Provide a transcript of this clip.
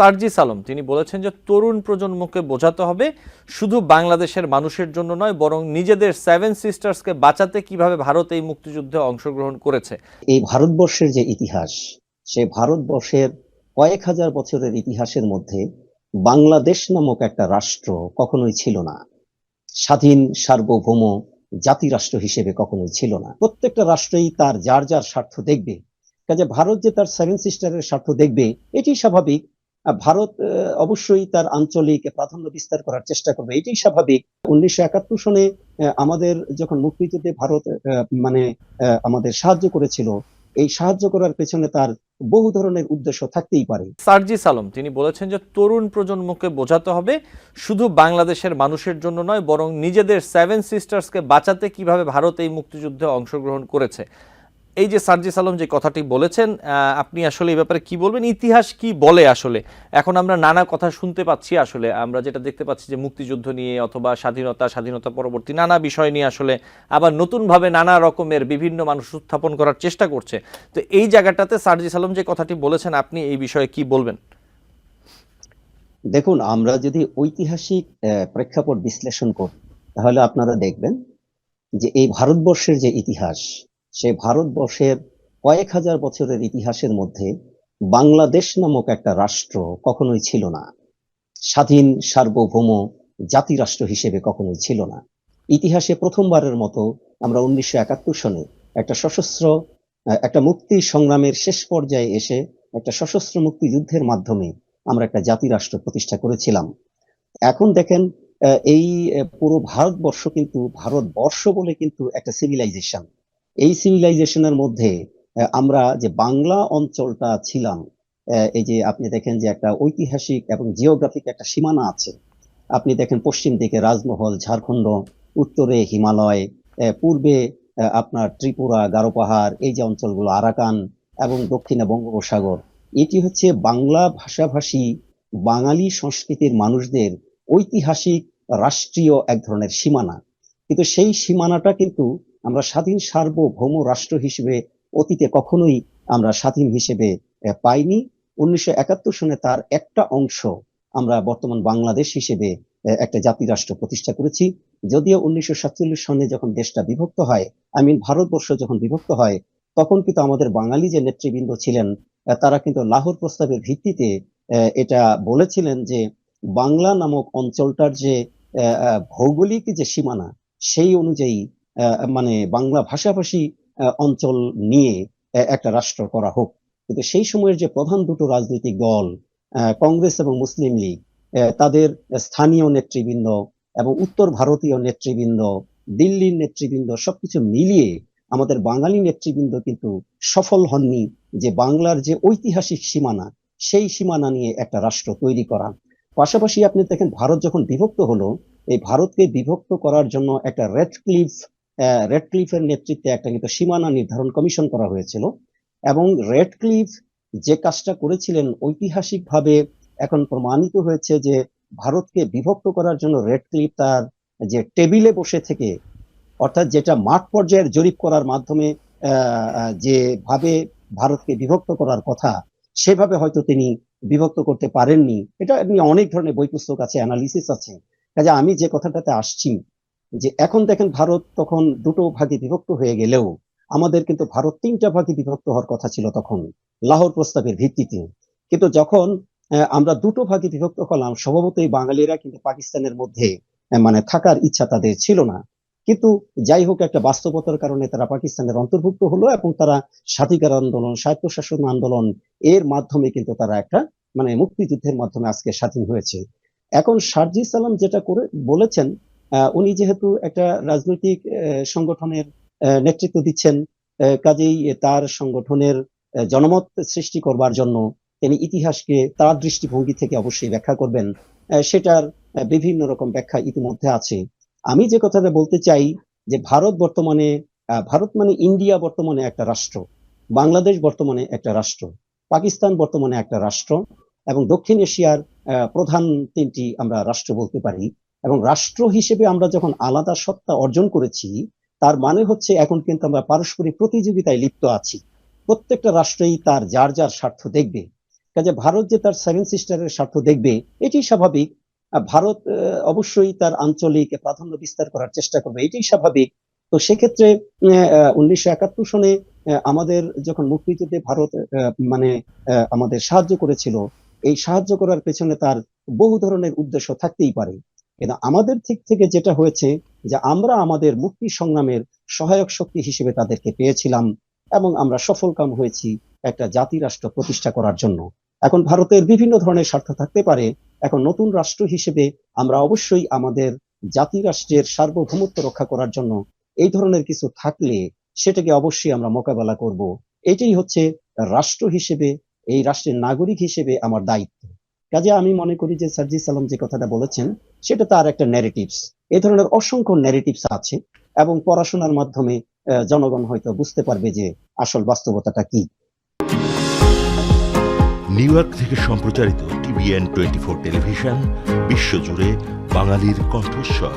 সার্জিস আলম তিনি বলেছেন যে তরুণ প্রজন্মকে বোঝাতে হবে শুধু বাংলাদেশের মানুষের জন্য নয়, বরং নিজেদের সেভেন সিস্টার্সকে বাঁচাতে কীভাবে ভারত এই মুক্তিযুদ্ধে অংশগ্রহণ করেছে। এই ভারতবর্ষের যে ইতিহাস, সে ভারতবর্ষের কয়েক হাজার বছরের ইতিহাসের মধ্যে বাংলাদেশ নামক একটা রাষ্ট্র কখনোই ছিল না। স্বাধীন, সার্বভৌম জাতিরাষ্ট্র হিসেবে কখনোই ছিল না। প্রত্যেকটা রাষ্ট্রই তার যার যার স্বার্থ দেখবে। কাজে ভারত যে তার সেভেন সিস্টারের স্বার্থ দেখবে, এটি স্বাভাবিক। ভারত অবশ্যই তার আঞ্চলিক প্রাধান্য বিস্তার করার চেষ্টা করবে। এটাই স্বাভাবিক। উনিশশো একাত্তর সনে আমাদের যখন মুক্তিযুদ্ধে ভারত মানে আমাদের সাহায্য করেছিল, এই সাহায্য করার পেছনে তার বহু ধরনের উদ্দেশ্য থাকতেই পারে। সার্জিস আলম তিনি বলেছেন যে তরুণ প্রজন্মকে বোঝাতে হবে, শুধু বাংলাদেশের মানুষের জন্য নয়, বরং নিজেদের সেভেন সিস্টার্সকে বাঁচাতে কীভাবে ভারত এই মুক্তিযুদ্ধে অংশগ্রহণ করেছে। এই যে সার্জিস আলম যে কথাটি বলেছেন আপনি আসলে এই ব্যাপারে কি বলবেন? ইতিহাস কি বলে আসলে? এখন আমরা নানা কথা শুনতে পাচ্ছি আসলে। আমরা যেটা দেখতে পাচ্ছি যে মুক্তিযুদ্ধ নিয়ে অথবা স্বাধীনতা স্বাধীনতা পরবর্তী নানা বিষয় নিয়ে আসলে আবার নতুনভাবে নানা রকমের বিভিন্ন মানুষ উত্থাপন করার চেষ্টা করছে। তো এই জায়গাটাতে সার্জিস আলম যে কথাটি বলেছেন, আপনি এই বিষয়ে কি বলবেন? দেখুন, আমরা যদি ঐতিহাসিক প্রেক্ষাপট বিশ্লেষণ করি, তাহলে আপনারা দেখবেন যে এই ভারতবর্ষের যে ইতিহাস সে ভারতবর্ষের কয়েক হাজার বছরের ইতিহাসের মধ্যে বাংলাদেশ নামক একটা রাষ্ট্র কখনোই ছিল না। স্বাধীন সার্বভৌম জাতিরাষ্ট্র হিসেবে কখনোই ছিল না। ইতিহাসে প্রথমবারের মতো আমরা উনিশশো একাত্তর সনে একটা সশস্ত্র, একটা মুক্তি সংগ্রামের শেষ পর্যায়ে এসে একটা সশস্ত্র মুক্তিযুদ্ধের মাধ্যমে আমরা একটা জাতিরাষ্ট্র প্রতিষ্ঠা করেছিলাম। এখন দেখেন এই পুরো ভারতবর্ষ কিন্তু ভারতবর্ষ বলে কিন্তু একটা সিভিলাইজেশন এই সিভিলাইজেশনের মধ্যে আমরা যে বাংলা অঞ্চলটা ছিলাম এই যে আপনি দেখেন যে একটা ঐতিহাসিক এবং জিওগ্রাফিক একটা সীমানা আছে। আপনি দেখেন পশ্চিম দিকে রাজমহল, ঝাড়খণ্ড, উত্তরে হিমালয় পূর্বে আপনার ত্রিপুরা, গারো পাহাড়, এই যে অঞ্চলগুলো, আরাকান এবং দক্ষিণে বঙ্গোপসাগর, এটি হচ্ছে বাংলা ভাষাভাষী বাঙালি সংস্কৃতির মানুষদের ঐতিহাসিক রাষ্ট্রীয় এক ধরনের সীমানা। কিন্তু সেই সীমানাটা কিন্তু আমরা স্বাধীন সার্বভৌম রাষ্ট্র হিসেবে অতীতে কখনোই আমরা স্বাধীন হিসেবে পাইনি। উনিশশো একাত্তর সনে তার একটা অংশ আমরা বর্তমান বাংলাদেশ হিসেবে একটা জাতি রাষ্ট্র প্রতিষ্ঠা করেছি। যদিও উনিশশো সাতচল্লিশ সনে যখন দেশটা বিভক্ত হয় আই মিন ভারতবর্ষ যখন বিভক্ত হয়, তখন কিন্তু আমাদের বাঙালি যে নেতৃবৃন্দ ছিলেন তারা কিন্তু লাহোর প্রস্তাবের ভিত্তিতে এটা বলেছিলেন যে বাংলা নামক অঞ্চলটার যে ভৌগোলিক যে সীমানা, সেই অনুযায়ী মানে বাংলা ভাষাভাষী অঞ্চল নিয়ে একটা রাষ্ট্র করা হোক। কিন্তু সেই সময়ের যে প্রধান দুটো রাজনৈতিক দল কংগ্রেস এবং মুসলিম লীগ তাদের স্থানীয় নেতৃবৃন্দ এবং উত্তর ভারতীয় নেতৃবৃন্দ, দিল্লির নেতৃবৃন্দ সবকিছু মিলিয়ে আমাদের বাঙালি নেতৃবৃন্দ কিন্তু সফল হননি যে বাংলার যে ঐতিহাসিক সীমানা, সেই সীমানা নিয়ে একটা রাষ্ট্র তৈরি করা। পাশাপাশি আপনি দেখেন, ভারত যখন বিভক্ত হলো, এই ভারতকে বিভক্ত করার জন্য একটা রেড ক্লিফ রেড ক্লিফের নেতৃত্বে একটা কিন্তু সীমানা নির্ধারণ কমিশন করা হয়েছিল এবং রেড ক্লিফ যে কাজটা করেছিলেন ঐতিহাসিকভাবে এখন প্রমাণিত হয়েছে যে ভারতকে বিভক্ত করার জন্য রেড ক্লিফ তার যে টেবিলে বসে থেকে, অর্থাৎ যেটা মাঠ পর্যায়ের জরিপ করার মাধ্যমে যেভাবে ভারতকে বিভক্ত করার কথা, সেভাবে হয়তো তিনি বিভক্ত করতে পারেননি। এটা নিয়ে অনেক ধরনের বই পুস্তক আছে অ্যানালিসিস আছে। কাজে আমি যে কথাটাতে আসছি যে এখন দেখেন ভারত তখন দুটো ভাগে বিভক্ত হয়ে গেলেও আমাদের কিন্তু ভারত তিনটা ভাগে বিভক্ত হওয়ার কথা ছিল তখন, লাহোর প্রস্তাবের ভিত্তিতে। কিন্তু যখন আমরা দুটো ভাগে বিভক্ত হলাম, স্বভাবতই বাঙালিরা কিন্তু পাকিস্তানের মধ্যে মানে থাকার ইচ্ছা তাদের ছিল না। কিন্তু যাই হোক একটা বাস্তবতার কারণে তারা পাকিস্তানের অন্তর্ভুক্ত হলো এবং তারা স্বাধিকার আন্দোলন, স্বায়ত্তশাসন আন্দোলন এর মাধ্যমে কিন্তু তারা একটা মানে মুক্তিযুদ্ধের মাধ্যমে আজকে স্বাধীন হয়েছে। এখন শারজি সালাম যেটা করে বলেছেন উনি যেহেতু একটা রাজনৈতিক সংগঠনের নেতৃত্ব দিচ্ছেন কাজেই তার সংগঠনের জনমত সৃষ্টি করবার জন্য তিনি ইতিহাসকে তার দৃষ্টিভঙ্গি থেকে অবশ্যই ব্যাখ্যা করবেন। সেটার বিভিন্ন রকম ব্যাখ্যা ইতিমধ্যে আছে। আমি যে কথাটা বলতে চাই যে ভারত বর্তমানে ভারত মানে ইন্ডিয়া বর্তমানে একটা রাষ্ট্র, বাংলাদেশ বর্তমানে একটা রাষ্ট্র, পাকিস্তান বর্তমানে একটা রাষ্ট্র এবং দক্ষিণ এশিয়ার প্রধান তিনটি আমরা রাষ্ট্র বলতে পারি। এবং রাষ্ট্র হিসেবে আমরা যখন আলাদা সত্তা অর্জন করেছি, তার মানে হচ্ছে এখন কিন্তু আমরা পারস্পরিক প্রতিযোগিতায় লিপ্ত আছি। প্রত্যেকটা রাষ্ট্রেই তার, যার যার স্বার্থ দেখবে। কাজে ভারত যে তার সেভেন সিস্টারের স্বার্থ দেখবে এটি স্বাভাবিক। ভারত অবশ্যই তার আঞ্চলিক প্রাধান্য বিস্তার করার চেষ্টা করবে, এটাই স্বাভাবিক। তো সেক্ষেত্রে উনিশশো একাত্তর সনে আমাদের যখন মুক্তিযুদ্ধে ভারত মানে আমাদের সাহায্য করেছিল, এই সাহায্য করার পেছনে তার বহু ধরনের উদ্দেশ্য থাকতেই পারে। কিন্তু আমাদের দিক থেকে যেটা হয়েছে যে আমরা আমাদের মুক্তি সংগ্রামের সহায়ক শক্তি হিসেবে তাদেরকে পেয়েছিলাম এবং আমরা সফলকাম হয়েছি একটা জাতি রাষ্ট্র প্রতিষ্ঠা করার জন্য। এখন ভারতের বিভিন্ন ধরনের স্বার্থ থাকতে পারে, এখন নতুন রাষ্ট্র হিসেবে আমরা অবশ্যই আমাদের জাতি রাষ্ট্রের সার্বভৌমত্ব রক্ষা করার জন্য এই ধরনের কিছু থাকলে সেটাকে অবশ্যই আমরা মোকাবেলা করব। এটাই হচ্ছে রাষ্ট্র হিসেবে, এই রাষ্ট্রের নাগরিক হিসেবে আমার দায়িত্ব। কাজে আমি মনে করি যে সার্জি সালাম যে কথাটা বলেছেন, সেটা তার একটা ন্যারেটিভস এ ধরনের অসংখ্য ন্যারেটিভস আছে এবং পড়াশোনার মাধ্যমে জনগণ হয়তো বুঝতে পারবে যে আসল বাস্তবতাটা কি। নিউ ইয়র্ক থেকে সম্প্রচারিত টিভিএন টোয়েন্টি ফোর টেলিভিশন, বিশ্বজুড়ে বাঙালির কণ্ঠস্বর।